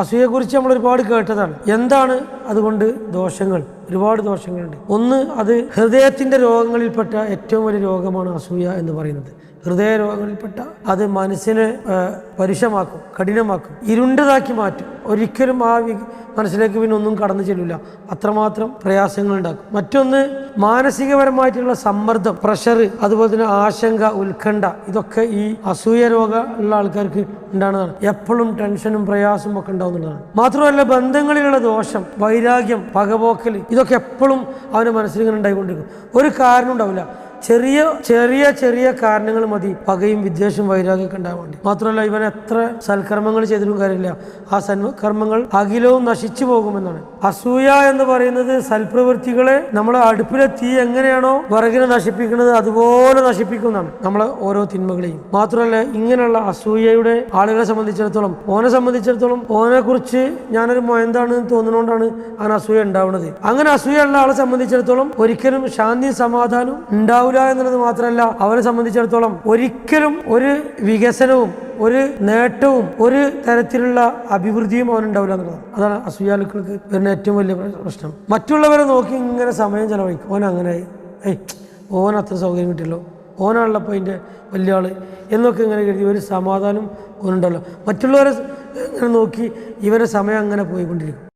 അസൂയെക്കുറിച്ച് നമ്മൾ ഒരുപാട് കേട്ടതാണ്. എന്താണ് അതുകൊണ്ട് ദോഷങ്ങൾ? ഒരുപാട് ദോഷങ്ങളുണ്ട്. ഒന്ന് അത് ഹൃദയത്തിന്റെ രോഗങ്ങളിൽപ്പെട്ട ഏറ്റവും വലിയ രോഗമാണ് അസൂയ എന്ന് പറയുന്നത്. ഹൃദയ രോഗങ്ങളിൽപ്പെട്ട അത് മനസ്സിനെ പരുഷമാക്കും കഠിനമാക്കും ഇരുണ്ടതാക്കി മാറ്റും. ഒരിക്കലും ആ മനസ്സിലേക്ക് പിന്നെ ഒന്നും കടന്നു ചെല്ലില്ല അത്രമാത്രം പ്രയാസങ്ങൾ ഉണ്ടാക്കും. മറ്റൊന്ന് മാനസികപരമായിട്ടുള്ള സമ്മർദ്ദം പ്രഷർ അതുപോലെ തന്നെ ആശങ്ക ഉത്കണ്ഠ ഇതൊക്കെ ഈ അസൂയ രോഗ ഉള്ള ആൾക്കാർക്ക് ഉണ്ടാകുന്നതാണ്. എപ്പോഴും ടെൻഷനും പ്രയാസവും ഒക്കെ ഉണ്ടാകുന്നതാണ്. മാത്രമല്ല ബന്ധങ്ങളിലുള്ള ദോഷം വൈരാഗ്യം പകപോക്കൽ ഇതൊക്കെ എപ്പോഴും അവന്റെ മനസ്സിൽ ഇങ്ങനെ ഉണ്ടായിക്കൊണ്ടിരിക്കും. ഒരു കാരണം ഉണ്ടാവില്ല. ചെറിയ ചെറിയ ചെറിയ കാരണങ്ങൾ മതി. പകയും വിദ്വേഷവും വൈരാഗ്യമൊക്കെ ഉണ്ടാകാൻ വേണ്ടി മാത്രമല്ല ഇവൻ എത്ര സൽക്കർമ്മങ്ങൾ ചെയ്തിട്ടും കാര്യമില്ല. ആ സൽക്കർമ്മങ്ങൾ അഖിലവും നശിച്ചു പോകുമെന്നാണ്. അസൂയ എന്ന് പറയുന്നത് സൽപ്രവൃത്തികളെ നമ്മളെ അടുപ്പിലെ തീ എങ്ങനെയാണോ വിറകിനെ നശിപ്പിക്കുന്നത് അതുപോലെ നശിപ്പിക്കുന്നതാണ് നമ്മളെ ഓരോ തിന്മകളെയും. മാത്രമല്ല ഇങ്ങനെയുള്ള അസൂയയുടെ ആളുകളെ സംബന്ധിച്ചിടത്തോളം ഓനെ സംബന്ധിച്ചിടത്തോളം ഓനെ കുറിച്ച് ഞാനൊരു മൊയന്താണ് തോന്നുന്നതുകൊണ്ടാണ് അങ്ങനെ അസൂയ ഉണ്ടാവുന്നത് അങ്ങനെ അസൂയ ഉള്ള ആളെ സംബന്ധിച്ചിടത്തോളം ഒരിക്കലും ശാന്തി സമാധാനം സമാധാനവും ഉണ്ടാവില്ല എന്നുള്ളത് മാത്രമല്ല അവനെ സംബന്ധിച്ചിടത്തോളം ഒരിക്കലും ഒരു വികസനവും ഒരു നേട്ടവും ഒരു തരത്തിലുള്ള അഭിവൃദ്ധിയും അവനുണ്ടാവില്ല എന്നുള്ളതാണ്. അതാണ് അസൂയാലുക്കൾക്ക് വരുന്ന ഏറ്റവും വലിയ പ്രശ്നം. മറ്റുള്ളവരെ നോക്കി ഇങ്ങനെ സമയം ചെലവഴിക്കും. ഓൻ അങ്ങനെ ഏയ് ഓൻ അത്ര സൗകര്യം കിട്ടിയല്ലോ. ഓനാണല്ലപ്പോൾ അതിന്റെ വലിയ ആൾ എന്നൊക്കെ ഇങ്ങനെ കരുതി ഒരു സമാധാനം ഓനുണ്ടല്ലോ മറ്റുള്ളവരെ ഇങ്ങനെ നോക്കി ഇവരെ സമയം അങ്ങനെ പോയിക്കൊണ്ടിരിക്കും.